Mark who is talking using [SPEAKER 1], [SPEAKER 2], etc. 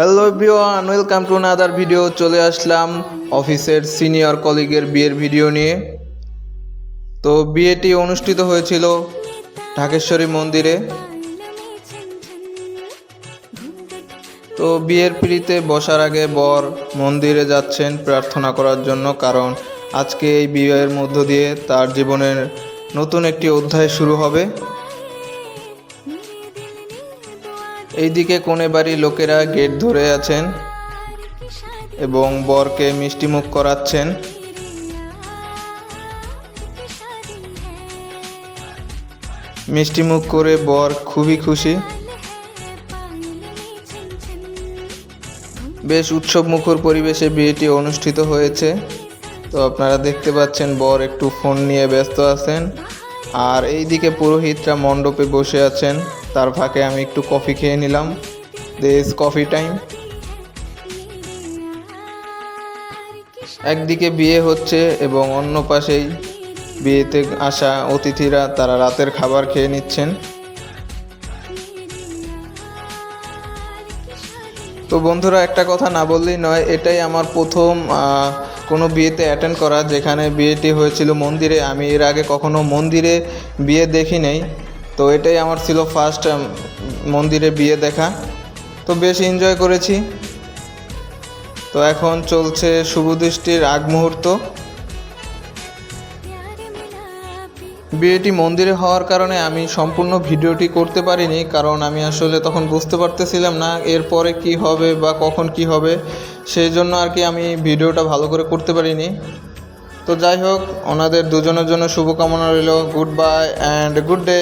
[SPEAKER 1] Hello everyone welcome to another video চলে আসলাম অফিসের সিনিয়র কলিগের বিয়ের ভিডিও নিয়ে। তো বিয়েটি অনুষ্ঠিত হয়েছিল ঢাকেশ্বরী মন্দিরে। তো বিয়ের পিড়িতে বসার আগে বর মন্দিরে যাচ্ছেন প্রার্থনা করার জন্য, কারণ আজকে এই বিয়ের মধ্য দিয়ে তার জীবনের নতুন একটি অধ্যায় শুরু হবে। এইদিকে কোণে বাড়ির লোকেরা গেট ধরে আছেন এবং বরকে মিষ্টিমুখ করাচ্ছেন। মিষ্টিমুখ করে বর খুবই খুশি। বেশ উৎসব মুখর পরিবেশে বিয়েটি অনুষ্ঠিত হয়েছে। তো আপনারা দেখতে পাচ্ছেন বর একটু ফোন নিয়ে ব্যস্ত আছেন। আর এইদিকে পুরোহিতরা মণ্ডপে বসে আছেন। তার ফাঁকে আমি একটু কফি খেয়ে নিলাম। দিস কফি টাইম একদিকে বিয়ে হচ্ছে এবং অন্য পাশেই বিয়েতে আসা অতিথিরা তারা রাতের খাবার খেয়ে নিচ্ছেন। তো বন্ধুরা, একটা কথা না বললেই নয়, এটাই আমার প্রথম কোনো বিয়েতে অ্যাটেন্ড করা, যেখানে বিয়েটি হয়েছিল মন্দিরে। আমি এর আগে কখনো মন্দিরে বিয়ে দেখি নাই। তো এটাই আমার ছিল ফার্স্ট মন্দিরে বিয়ে দেখা। তো বেশ এনজয় করেছি। তো এখন চলছে শুভদৃষ্টির আগ মুহূর্ত। বিয়েটি মন্দিরে হওয়ার কারণে আমি সম্পূর্ণ ভিডিওটি করতে পারিনি, কারণ আমি আসলে তখন বুঝতে পারতেছিলাম না এরপরে কি হবে বা কখন কি হবে। সেই জন্য আর কি আমি ভিডিওটা ভালো করে করতে পারিনি। তো যাই হোক, ওনাদের দুজনের জন্য শুভকামনা রইল। Good bye and good day